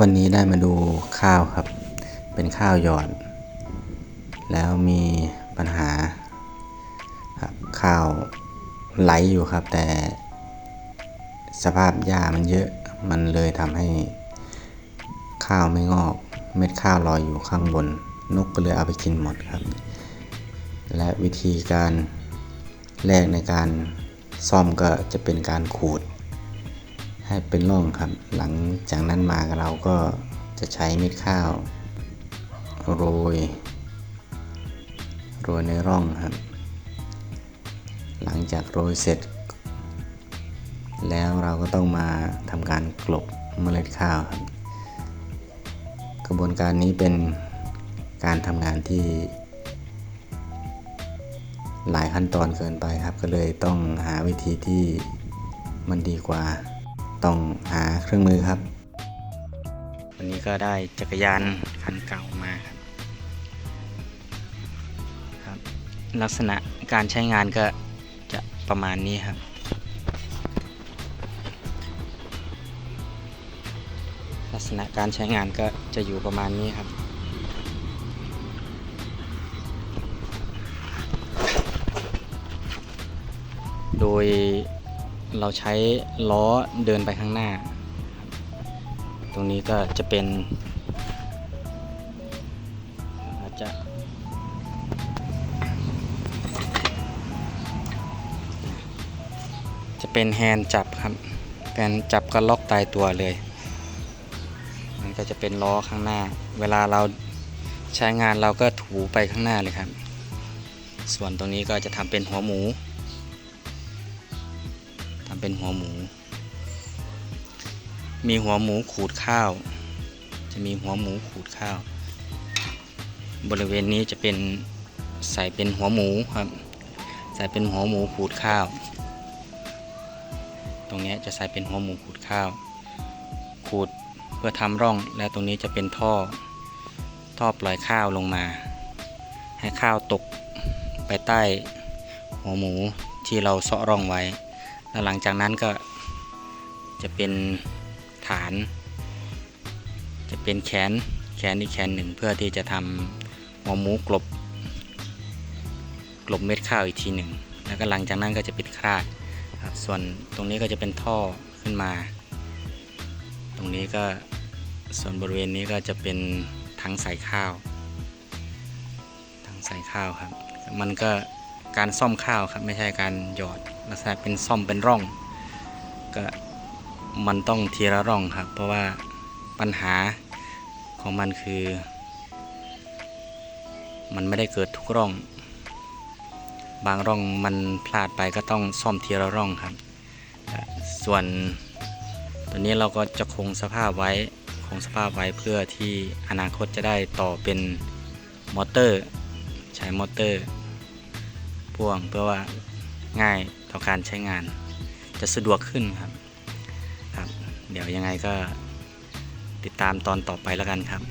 วันนี้ได้มาดูข้าวครับ เป็นข้าวหยอด แล้วมีปัญหาครับข้าวไหลอยู่ครับ แต่สภาพหญ้ามันเยอะ มันเลยทำให้ข้าวไม่งอก เม็ดข้าวลอยอยู่ข้างบน นกก็เลยเอาไปกินหมดครับ และวิธีการแรกในการซ่อมก็จะเป็นการขูด ให้เป็นร่องครับ หลังจากนั้นมาเราก็จะใช้เม็ดข้าว โรย โรยในร่องครับ หลังจากโรยเสร็จ แล้วเราก็ต้องมาทำการกลบเมล็ดข้าวครับ กระบวนการนี้เป็นการทำงานที่หลายขั้นตอนเกินไปครับ ก็เลยต้องหาวิธีที่มันดีกว่า ต้องหาเครื่องมือครับ วันนี้ก็ได้จักรยานคันเก่ามาครับครับ ลักษณะการใช้งานก็จะประมาณนี้ครับลักษณะการใช้งานก็จะอยู่ประมาณนี้ครับ โดย เราใช้ล้อเดินไปข้างหน้า ตรงนี้ก็จะเป็น อาจจะ จะเป็นแฮนด์จับครับแฮนด์จับก็ล็อกตายตัวเลย มันก็จะเป็นล้อข้างหน้า เวลาเราใช้งานเราก็ถูไปข้างหน้าเลยครับ ส่วนตรงนี้ก็จะทำเป็นหัวหมู เป็นหัวหมู มีหัวหมูขูดข้าว จะมีหัวหมูขูดข้าว บริเวณนี้จะเป็นใส่เป็นหัวหมูครับ ใส่เป็นหัวหมูขูดข้าว ตรงนี้จะใส่เป็นหัวหมูขูดข้าว ขูดเพื่อทำร่อง และตรงนี้จะเป็นท่อ ท่อปล่อยข้าวลงมา ให้ข้าวตกไปใต้หัวหมูที่เราเสาะร่องไว้ แล้วหลังจากนั้นก็จะเป็นฐาน จะเป็นแขนแขนอีกแขนหนึ่งเพื่อที่จะทำหัวหมูกลบ กลบเม็ดข้าวอีกทีหนึ่งแล้วก็หลังจากนั้นก็จะปิดคราดครับส่วนตรงนี้ก็จะเป็นท่อขึ้นมา ตรงนี้ก็ส่วนบริเวณนี้ก็จะเป็นถังใส่ข้าวถังใส่ข้าวครับ มันก็ การซ่อมข้าวครับไม่ใช่การหยอดลักษณะเป็นซ่อมเป็นร่อง ก็มันต้องทีละร่องครับ เพราะว่าปัญหาของมันคือ มันไม่ได้เกิดทุกร่อง บางร่องมันพลาดไปก็ต้องซ่อมทีละร่องครับ ส่วนตัวนี้เราก็จะคงสภาพไว้คงสภาพไว้เพื่อที่อนาคตจะได้ต่อเป็นมอเตอร์ ใช้มอเตอร์ พ่วง เพื่อว่าง่ายต่อการใช้งาน จะสะดวกขึ้นครับครับ เดี๋ยวยังไงก็ติดตามตอนต่อไปแล้วกันครับ